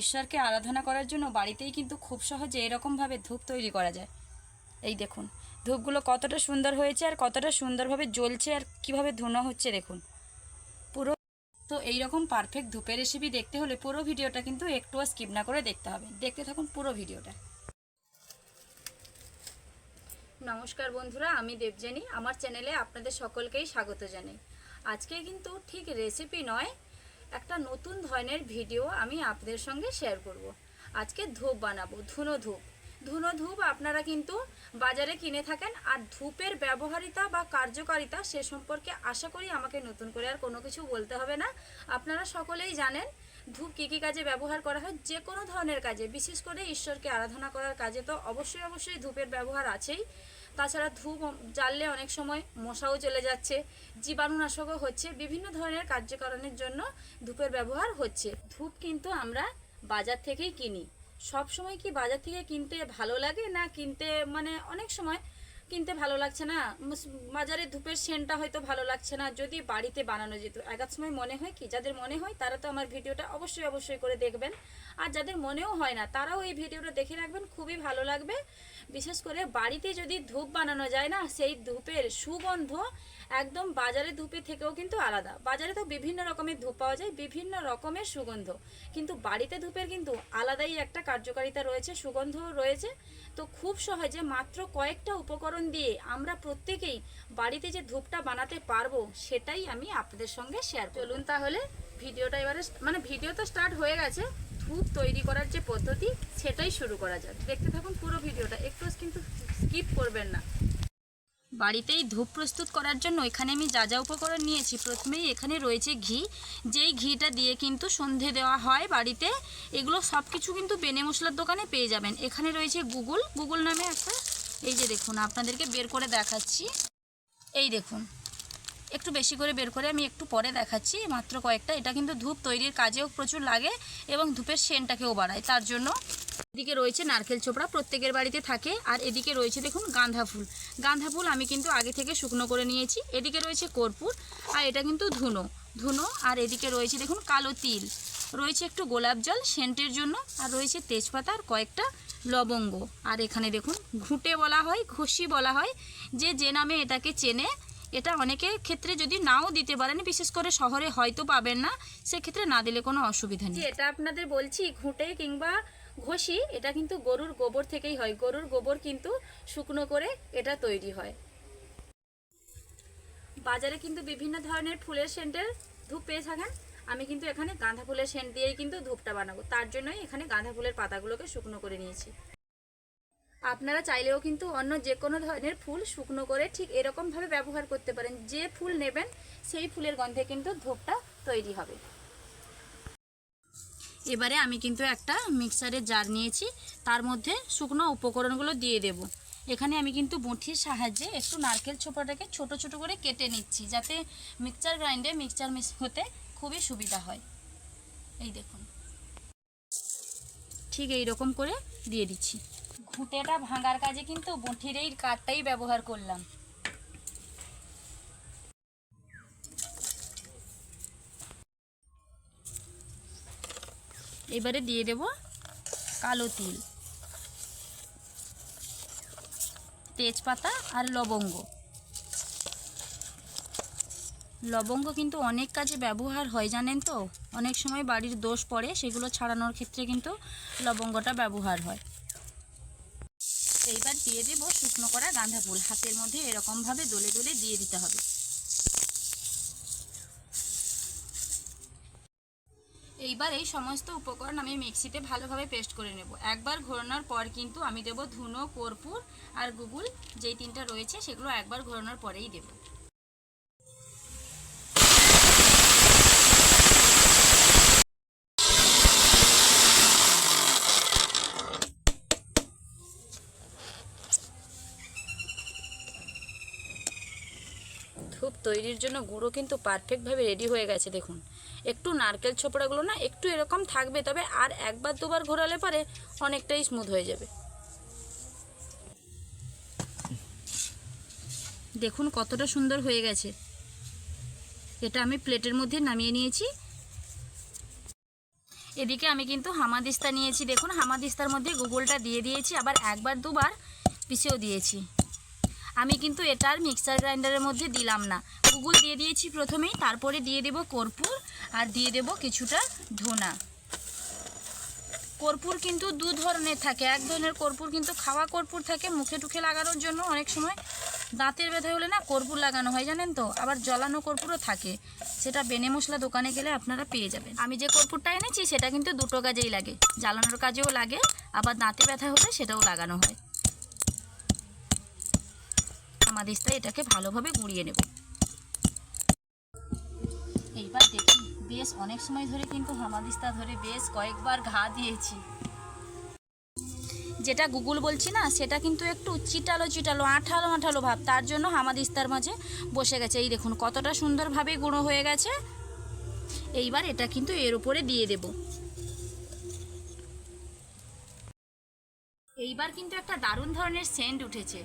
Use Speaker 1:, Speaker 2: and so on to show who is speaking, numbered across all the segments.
Speaker 1: ঈশ্বরকে আরাধনা করার জন্য বাড়িতেই কিন্তু খুব সহজে এরকমভাবে ধূপ তৈরি করা যায়। এই দেখুন, ধূপগুলো কতটা সুন্দর হয়েছে আর কতটা সুন্দরভাবে জ্বলছে আর কীভাবে ধুনো হচ্ছে দেখুন। পুরো তো এই রকম পারফেক্ট ধূপের রেসিপি দেখতে হলে পুরো ভিডিওটা কিন্তু একটুও স্কিপ না করে দেখতে হবে। দেখতে থাকুন পুরো ভিডিওটা। নমস্কার বন্ধুরা, আমি দেবজানী আমার চ্যানেলে আপনাদের সকলকেই স্বাগত জানাই। আজকে কিন্তু ঠিক রেসিপি নয় একটা নতুন ধরনের ভিডিও আমি আপনাদের সঙ্গে শেয়ার করব। আজকে ধূপ বানাবো, ধুনো ধূপ। ধুনো ধূপ আপনারা কিন্তু বাজারে কিনে থাকেন আর ধূপের ব্যবহারিতা বা কার্যকারিতা সে সম্পর্কে আশা করি আমাকে নতুন করে আর কোনো কিছু বলতে হবে না। আপনারা সকলেই জানেন, ধূপ কী কী কাজে ব্যবহার করা হয়? যে কোনো ধরনের কাজে, বিশেষ করে ঈশ্বরকে আরাধনা করার কাজে তো অবশ্যই অবশ্যই ধূপের ব্যবহার আছেই। তাছাড়া ধূপ জ্বাললে অনেক সময় মশাও চলে যাচ্ছে, জীবাণুনাশকও হচ্ছে, বিভিন্ন ধরনের কার্যকারণের জন্য ধূপের ব্যবহার হচ্ছে। ধূপ কিন্তু আমরা বাজার থেকেই কিনি। সব সময় কি বাজার থেকে কিনতে ভালো লাগে না কিনতে মানে অনেক সময় কিনতে ভালো লাগছে না। বাজারে ধূপের সেন্টটা হয়তো ভালো লাগছে না, যদি বাড়িতে বানানো যেত। একাত সময় মনে হয় কি, যাদের মনে হয় তারা তো আমার ভিডিওটা অবশ্যই অবশ্যই করে দেখবেন। আর যাদের মনেও হয় না, তারাও এই ভিডিওটা দেখে রাখবেন, খুবই ভালো লাগবে। বিশেষ করে বাড়িতে যদি ধূপ বানানো যায় না, সেই ধূপের সুগন্ধ একদম বাজারে ধূপের থেকেও কিন্তু আলাদা। বাজারে তো বিভিন্ন রকমের ধূপ পাওয়া যায়, বিভিন্ন রকমের সুগন্ধ। কিন্তু বাড়িতে ধূপের কিন্তু আলাদাই একটা কার্যকারিতা রয়েছে সুগন্ধ রয়েছে। তো খুব সহজে মাত্র কয়েকটা উপকরণ দিয়ে আমরা প্রত্যেকেই বাড়িতে যে ধূপটা বানাতে পারব, সেটাই আমি আপনাদের সঙ্গে শেয়ার চলুন তাহলে ভিডিওটা এবারে মানে ভিডিও তো স্টার্ট হয়ে গেছে। ধূপ তৈরি করার যে পদ্ধতি, সেটাই শুরু করা যাক। দেখতে থাকুন পুরো ভিডিওটা। একটু কিন্তু স্কিপ করবেন না। বাড়িতেই ধূপ প্রস্তুত করার জন্য এখানে আমি যা যা উপকরণ নিয়েছি, প্রথমেই এখানে রয়েছে ঘি। যেই ঘিটা দিয়ে কিন্তু সন্ধে দেওয়া হয় বাড়িতে, এগুলো সব কিছু কিন্তু বেনে মশলার দোকানে পেয়ে যাবেন। এখানে রয়েছে গুগল। গুগল নামে একটা, এই যে দেখুন, আপনাদেরকে বের করে দেখাচ্ছি। এই দেখুন, একটু বেশি করে বের করে আমি একটু পরে দেখাচ্ছি, মাত্র কয়েকটা। এটা কিন্তু ধূপ তৈরির কাজেও প্রচুর লাগে এবং ধূপের সেন্টটাকেও বাড়ায়। তার জন্য এদিকে রয়েছে নারকেল চোপড়া প্রত্যেকের বাড়িতে থাকে। আর এদিকে রয়েছে দেখুন গাঁধা ফুল। গাঁধা ফুল আমি কিন্তু আগে থেকে শুকনো করে নিয়েছি। এদিকে রয়েছে কর্পূর আর এটা কিন্তু ধুনো ধুনো। আর এদিকে রয়েছে দেখুন কালো তিল। রয়েছে একটু গোলাপ জল সেন্টের জন্য আর রয়েছে তেজপাতা আর কয়েকটা লবঙ্গ। আর এখানে দেখুন ঘুঁটে বলা হয়, ঘষি বলা হয়। যে যে নামে এটাকে চেনে, এটা অনেকের ক্ষেত্রে যদি নাও দিতে পারেন, বিশেষ করে শহরে হয়তো পাবেন না, সেক্ষেত্রে না দিলে কোনো অসুবিধা নেই। এটা আপনাদের বলছি, ঘুঁটে কিংবা ঘষি, এটা কিন্তু গরুর গোবর থেকেই হয়। গরুর গোবর কিন্তু শুকনো করে এটা তৈরি হয়। বাজারে কিন্তু বিভিন্ন ধরনের ফুলের সেন্টের ধূপ পেয়ে থাকেন। আমি কিন্তু এখানে গাঁদা ফুলের সেন্ট দিয়েই কিন্তু ধূপটা বানাবো। তার জন্যই এখানে গাঁদা ফুলের পাতাগুলোকে শুকনো করে নিয়েছি। আপনারা চাইলেও কিন্তু অন্য যে কোনো ধরনের ফুল শুকনো করে ঠিক এরকমভাবে ব্যবহার করতে পারেন। যে ফুল নেবেন, সেই ফুলের গন্ধে কিন্তু ধূপটা তৈরি হবে। এবারে আমি কিন্তু একটা মিক্সারের জার নিয়েছি, তার মধ্যে শুকনো উপকরণগুলো দিয়ে দেব। এখানে আমি কিন্তু বঁঠির সাহায্যে একটু নারকেল ছোপাটাকে ছোট ছোট করে কেটে নিচ্ছি, যাতে মিক্সচার গ্রাইন্ডে মিক্সচার হতে খুবই সুবিধা হয়। এই দেখুন। ঠিক এই রকম করে দিয়ে দিচ্ছি। ঘুঁটেটা ভাঙার কাজে কিন্তু বঁঠির এই কাঠটাই ব্যবহার করলাম। এবারে দিয়ে দেব কালো তিল, তেজপাতা আর লবঙ্গ। লবঙ্গ কিন্তু অনেক কাজে ব্যবহার হয়, জানেন তো? অনেক সময় বাড়ির দোষ পড়ে, সেগুলো ছাড়ানোর ক্ষেত্রে কিন্তু লবঙ্গটা ব্যবহার হয়। এইবার দিয়ে দেব শুকনো করা গাঁদা ফুল হাতের মধ্যে এরকমভাবে দলে দলে দিয়ে দিতে হবে। এইবার এই সমস্ত উপকরণ আমি মিক্সিতে ভালোভাবে পেস্ট করে নেব। একবার ঘোরানোর পর কিন্তু আমি দেব ধুনো, কর্পূর আর গুগুল, যেই তিনটা রয়েছে সেগুলো একবার ঘোরানোর পরেই দেব। ধূপ তৈরির জন্য গুঁড়ো কিন্তু পারফেক্টভাবে রেডি হয়ে গেছে, দেখুন। একটু নারকেল ছোপড়াগুলো না একটু এরকম থাকবে, তবে আর একবার দুবার ঘোরালে পরে অনেকটাই স্মুথ হয়ে যাবে। দেখুন কতটা সুন্দর হয়ে গেছে। এটা আমি প্লেটের মধ্যে নামিয়ে নিয়েছি। এদিকে আমি কিন্তু হামাদিস্তা নিয়েছি। দেখুন হামাদিস্তার মধ্যে গুগলটা দিয়ে দিয়েছি, আবার একবার দুবার পিষেও দিয়েছি। আমি কিন্তু এটার মিক্সার গ্রাইন্ডারের মধ্যে দিলাম না। গুগল দিয়ে দিয়েছি প্রথমেই, তারপরে দিয়ে দেব কর্পূর আর দিয়ে দেব কিছুটা ধনা। কর্পূর কিন্তু দু ধরনের থাকে। এক ধরনের কর্পূর কিন্তু খাওয়া কর্পূর থাকে মুখে টুখে লাগানোর জন্য। অনেক সময় দাঁতের ব্যথা হলে না কর্পূর লাগানো হয়, জানেন তো? আবার জ্বলানো কর্পূরও থাকে। সেটা বেনে মশলা দোকানে গেলে আপনারা পেয়ে যাবেন। আমি যে কর্পূরটা এনেছি, সেটা কিন্তু দুটো কাজেই লাগে। জ্বালানোর কাজেও লাগে, আবার দাঁতে ব্যথা হলে সেটাও লাগানো হয়। আমাদিস্তা এটাকে ভালোভাবে গুঁড়িয়ে নেব। এইবার দেখি, বেশ অনেক সময় ধরে কিন্তু হামাদিস্তা ধরে বেশ কয়েকবার ঘা দিয়েছি। যেটা গুগল বলছি না, সেটা কিন্তু একটু চিটালো চিটালো, আঠালো আঠালো ভাব, তার জন্য হামাদিস্তার মাঝে বসে গেছে। এই দেখুন, কতটা সুন্দরভাবে গুঁড়ো হয়ে গেছে। এইবার এটা কিন্তু এর উপরে দিয়ে দেব। এইবার কিন্তু একটা দারুণ ধরনের সেন্ট উঠেছে।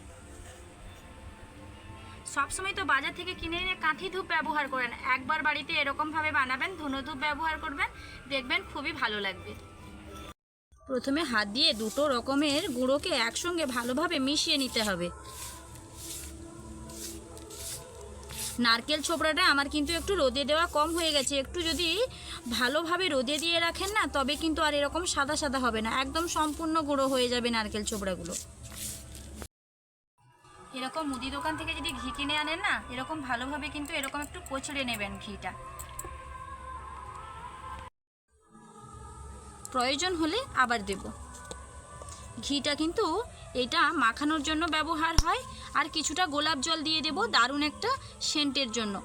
Speaker 1: সবসময় তো বাজার থেকে কিনে এনে কাঠি ধূপ ব্যবহার করেন। একবার বাড়িতে এরকমভাবে বানাবেন, ধুনো ধূপ ব্যবহার করবেন, দেখবেন খুবই ভালো লাগবে। প্রথমে হাত দিয়ে দুটো রকমের গুঁড়োকে একসঙ্গে ভালোভাবে মিশিয়ে নিতে হবে। নারকেল ছোবড়াটা আমার কিন্তু একটু রোদে দেওয়া কম হয়ে গেছে। একটু যদি ভালোভাবে রোদে দিয়ে রাখেন না, তবে কিন্তু আর এরকম সাদা সাদা হবে না। একদম সম্পূর্ণ গুঁড়ো হয়ে যাবে নারকেল ছোবড়াগুলো এরকম মুদি দোকান থেকে যদি ঘি কিনে আনেন না, এরকম ভালোভাবে কিন্তু এরকম একটু কচড়ে নেবেন ঘিটা। প্রয়োজন হলে আবার দেব। ঘিটা কিন্তু এটা মাখানোর জন্য ব্যবহার হয়, আর কিছুটা গোলাপ জল দিয়ে দেব দারুণ একটা সেন্টের জন্য।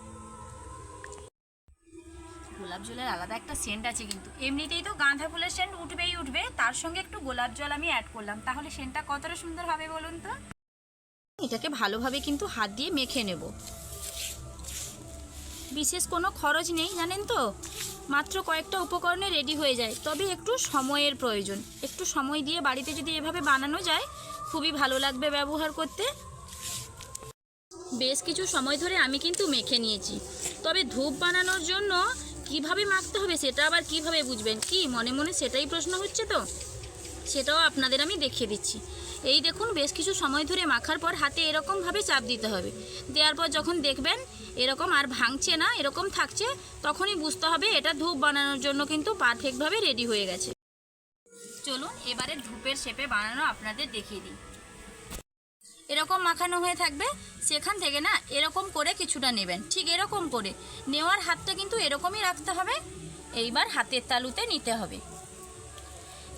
Speaker 1: গোলাপ জলের আলাদা একটা সেন্ট আছে কিন্তু। এমনিতেই তো গাঁদা ফুলের সেন্ট উঠবেই উঠবে, তার সঙ্গে একটু গোলাপ জল আমি অ্যাড করলাম। তাহলে সেন্টটা কতটা সুন্দর হবে বলুন তো? এটাকে ভালোভাবে কিন্তু হাত দিয়ে মেখে নেব। বিশেষ কোনো খরচ নেই, জানেন তো? মাত্র কয়েকটা উপকরণে রেডি হয়ে যায়। তবে একটু সময়ের প্রয়োজন। একটু সময় দিয়ে বাড়িতে যদি এভাবে বানানো যায়, খুবই ভালো লাগবে ব্যবহার করতে। বেশ কিছু সময় ধরে আমি কিন্তু মেখে নিয়েছি। তবে ধূপ বানানোর জন্য কীভাবে মাখতে হবে সেটা আবার কীভাবে বুঝবেন? কি, মনে মনে সেটাই প্রশ্ন হচ্ছে তো? সেটাও আপনাদের আমি দেখিয়ে দিচ্ছি। এই দেখুন, বেশ কিছু সময় ধরে মাখার পর হাতে এরকমভাবে চাপ দিতে হবে। দেওয়ার পর যখন দেখবেন এরকম আর ভাঙছে না, এরকম থাকছে, তখনই বুঝতে হবে এটা ধূপ বানানোর জন্য কিন্তু পারফেক্টভাবে রেডি হয়ে গেছে। চলুন, এবারে ধূপের শেপে বানানো আপনাদের দেখিয়ে দিই। এরকম মাখানো হয়ে থাকবে, সেখান থেকে না এরকম করে কিছুটা নেবেন। ঠিক এরকম করে। নেওয়ার হাতটা কিন্তু এরকমই রাখতে হবে। এইবার হাতের তালুতে নিতে হবে।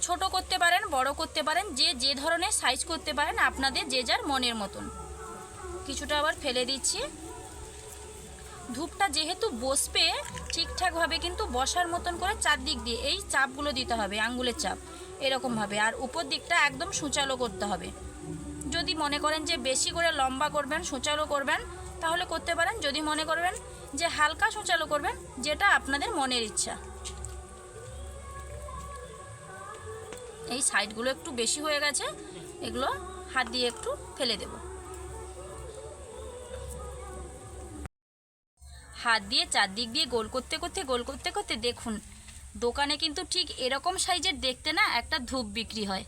Speaker 1: ছোট করতে পারেন, বড় করতে পারেন, যে যে ধরনের সাইজ করতে পারেন, আপনাদের যে যার মনের মতন। কিছুটা আবার ফেলে দিচ্ছি। ধূপটা যেহেতু বসবে, ঠিকঠাকভাবে কিন্তু বসার মতন করে চারদিক দিয়ে এই চাপগুলো দিতে হবে, আঙ্গুলের চাপ, এরকমভাবে। আর উপর দিকটা একদম সূচালো করতে হবে। যদি মনে করেন যে বেশি করে লম্বা করবেন, সূচালো করবেন, তাহলে করতে পারেন। যদি মনে করবেন যে হালকা সূচালো করবেন, যেটা আপনাদের মনের ইচ্ছা। এই সাইডগুলো একটু বেশি হয়ে গেছে, এগুলো হাত দিয়ে একটু ফেলে দেব। হাত দিয়ে চারদিক দিয়ে গোল করতে করতে, গোল করতে করতে দেখুন, দোকানে কিন্তু ঠিক এরকম সাইজের দেখতে না একটা ধূপ বিক্রি হয়।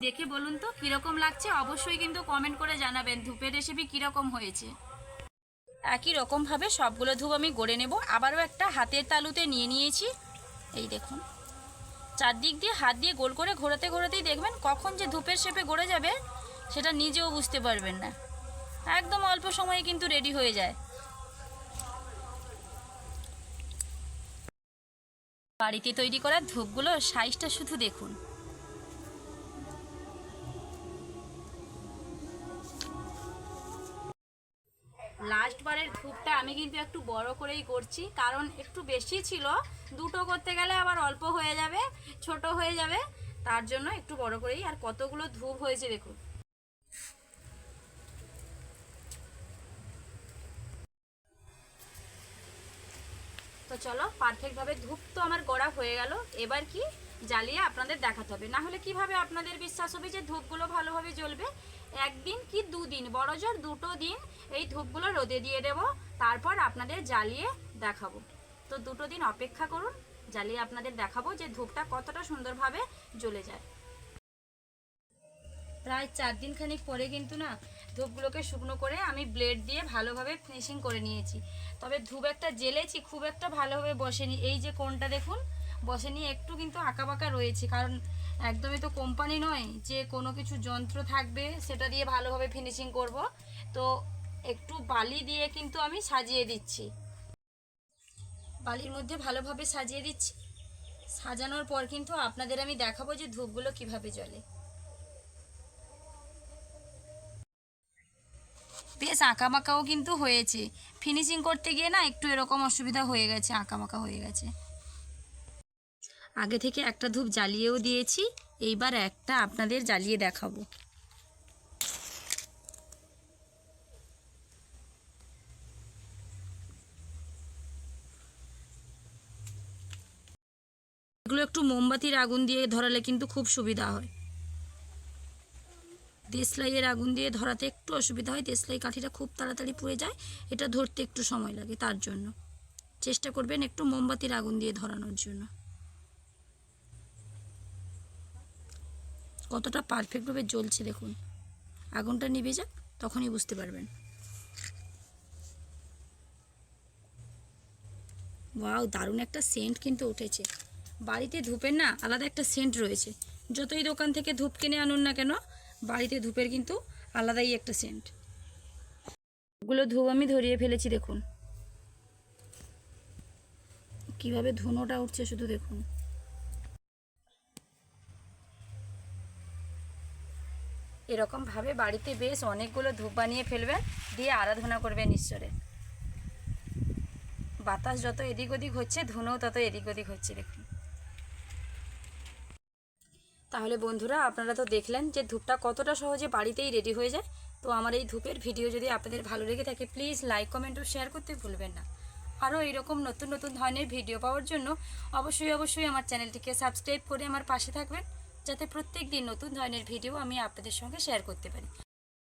Speaker 1: দেখে বলুন তো কীরকম লাগছে, অবশ্যই কিন্তু কমেন্ট করে জানাবেন ধূপের রেসিপি কীরকম হয়েছে। একই রকমভাবে সবগুলো ধূপ আমি গড়ে নেব। আবারও একটা হাতের তালুতে নিয়ে নিয়েছি। এই দেখুন। চারদিক দিয়ে হাত দিয়ে গোল করে ঘোরাতে ঘোরাতেই দেখবেন কখন যে ধূপের শেপে গড়ে যাবে, সেটা নিজেও বুঝতে পারবেন না। একদম অল্প সময়ে কিন্তু রেডি হয়ে যায়। বাড়িতে তৈরি করা ধূপগুলোর সাইজটা শুধু দেখুন। আমি কিন্তু একটু বড় করেই করছি, কারণ একটু বেশি ছিল, দুটো করতে গেলে আবার অল্প হয়ে যাবে, ছোট হয়ে যাবে, তার জন্য একটু বড় করেই, আর কতগুলো ধূপ হয়েছে দেখুন। তো চলো পারফেক্টভাবে ধূপ তো আমার গড়া হয়ে গেল, এবার কি জ্বালিয়ে আপনাদের দেখাতে হবে। না হলে কীভাবে আপনাদের বিশ্বাস হবে যে ধূপগুলো ভালোভাবে জ্বলবে? একদিন কি দুদিন, বড় জোর দুটো দিন এই ধূপগুলো রোদে দিয়ে দেব তারপর আপনাদের জ্বালিয়ে দেখাবো। তো দুটো দিন অপেক্ষা করুন, জ্বালিয়ে আপনাদের দেখাবো যে ধূপটা কতটা সুন্দরভাবে জ্বলে যায়। প্রায় চার দিন খানিক পরে কিন্তু না ধূপগুলোকে শুকনো করে আমি ব্লেড দিয়ে ভালোভাবে ফিনিশিং করে নিয়েছি। তবে ধূপ একটা জেলেছি খুব একটা ভালোভাবে বসেনি। এই যে কোনটা দেখুন, বসেনি, একটু কিন্তু আঁকাবাঁকা রয়েছে। কারণ একদমই তো কোম্পানি নয় যে কোনো কিছু যন্ত্র থাকবে, সেটা দিয়ে ভালোভাবে ফিনিশিং করব। তো একটু বালি দিয়ে কিন্তু আমি সাজিয়ে দিচ্ছি। বালির মধ্যে ভালোভাবে সাজিয়ে দিচ্ছি। সাজানোর পর কিন্তু আপনাদের আমি দেখাবো যে ধূপগুলো কীভাবে জ্বলে। বেশ আঁকাবাঁকাও কিন্তু হয়েছে। ফিনিশিং করতে গিয়ে না একটু এরকম অসুবিধা হয়ে গেছে আঁকাবাঁকা হয়ে গেছে। আগে থেকে একটা ধূপ জ্বালিয়েও দিয়েছি, এইবার একটা আপনাদের জ্বালিয়ে দেখাবো। এগুলো একটু মোমবাতির আগুন দিয়ে ধরালে কিন্তু খুব সুবিধা হয়। দেশলাইয়ের আগুন দিয়ে ধরাতে একটু অসুবিধা হয়, দেশলাই কাঠিটা খুব তাড়াতাড়ি পুড়ে যায়, এটা ধরতে একটু সময় লাগে তার জন্য। চেষ্টা করবেন একটু মোমবাতির আগুন দিয়ে ধরানোর জন্য। কতটা পারফেক্টভাবে জ্বলছে দেখুন। আগুনটা নিভে যাক, তখনই বুঝতে পারবেন। ওয়াও, দারুণ একটা সেন্ট কিন্তু উঠেছে। বাড়িতে ধূপের না আলাদা একটা সেন্ট রয়েছে। যতই দোকান থেকে ধূপ কিনে আনুন না কেন, বাড়িতে ধূপের কিন্তু আলাদাই একটা সেন্ট ওগুলো ধূপ আমি ধরিয়ে ফেলেছি, দেখুন। কীভাবে ধুনোটা উঠছে শুধু দেখুন। এরকমভাবে বাড়িতে বেশ অনেকগুলো ধূপ বানিয়ে ফেলবেন, দিয়ে আরাধনা করবেন ঈশ্বরের বাতাস যত এদিক ওদিক হচ্ছে, ধুনো তত এদিক ওদিক হচ্ছে, দেখুন। তাহলে বন্ধুরা আপনারা তো দেখলেন যে ধূপটা কতটা সহজে বাড়িতেই রেডি হয়ে যায়। তো আমার এই ধূপের ভিডিও যদি আপনাদের ভালো লেগে থাকে প্লিজ লাইক কমেন্ট ও শেয়ার করতে ভুলবেন না। আরও এইরকম নতুন নতুন ধরনের ভিডিও পাওয়ার জন্য অবশ্যই অবশ্যই আমার চ্যানেলটিকে সাবস্ক্রাইব করে আমার পাশে থাকবেন, যাতে প্রত্যেক দিন নতুন ধরনের ভিডিও আমি আপনাদের সঙ্গে শেয়ার করতে পারি।